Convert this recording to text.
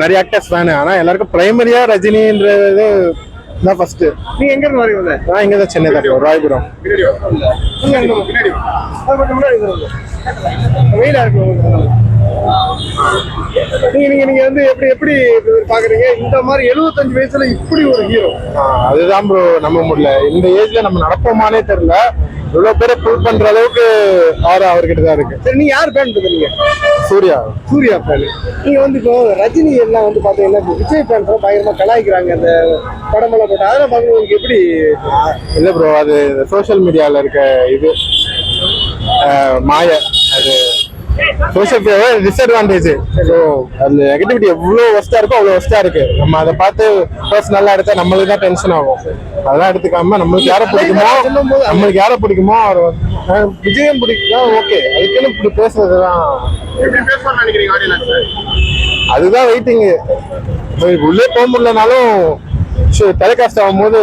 நிறைய actors fan ஆனா எல்லாருக்கும் பிரைமரியா ரஜினின்றது தான் ஃபர்ஸ்ட் நீங்க எங்க இருந்து வரீங்க? நான் இங்க தான் சென்னை தான். ராயபுரம். வெயிலா இருக்கு. நீங்க நீங்க நீங்க வந்து எப்படி எப்படி பாக்குறீங்க? இந்த மாதிரி 75 வயசுல இப்படி ஒரு ஹீரோ அதுதான் ப்ரோ நம்ப முடியல. இந்த ஏஜ்ல நம்ம நடப்போமானே தெரியல. இவ்வளவு பேரை ப்ரூவ் பண்ற அளவுக்கு ஆறு அவர்கிட்ட தான் இருக்கு. சரி நீங்க யார் ஃபேன் நீங்க? சூர்யா. சூர்யா ஃபேன் நீங்க வந்து இப்போ ரஜினி எல்லாம் வந்து பாத்தீங்கன்னா விஜய் ஃபேன்ஸ் பயங்கரமா கலாய்க்கிறாங்க. அந்த படமெல்லாம் போட்டு அதெல்லாம் பார்க்கும்போது உங்களுக்கு எப்படி? இல்ல ப்ரோ அது சோஷியல் மீடியால இருக்க இது. மாய. அது சோஷியல் மீடியாவே டிஸ்அட்வான்டேஜ் ஸோ அதுல நெகட்டிவிட்டி எவ்வளோ ஒஸ்டா இருக்கோ அவ்வளோ ஒஸ்டா இருக்கு. நம்ம அதை பார்த்து பர்சனலா எடுத்தா நம்மளுக்கு தான் டென்ஷன் ஆகும். அதெல்லாம் எடுத்துக்காம நம்மளுக்கு யாரை பிடிக்குமோ நம்மளுக்கு யாரை பிடிக்குமோ அவர் விஜயம் பிடிக்குதா? ஓகே அதுக்குன்னு இப்படி நினைக்கிறீங்க ஆடியன்ஸ் அதுதான் வெயிட்டிங் உள்ளே போக முடியலனாலும் டெலிகாஸ்ட் ஆகும்போது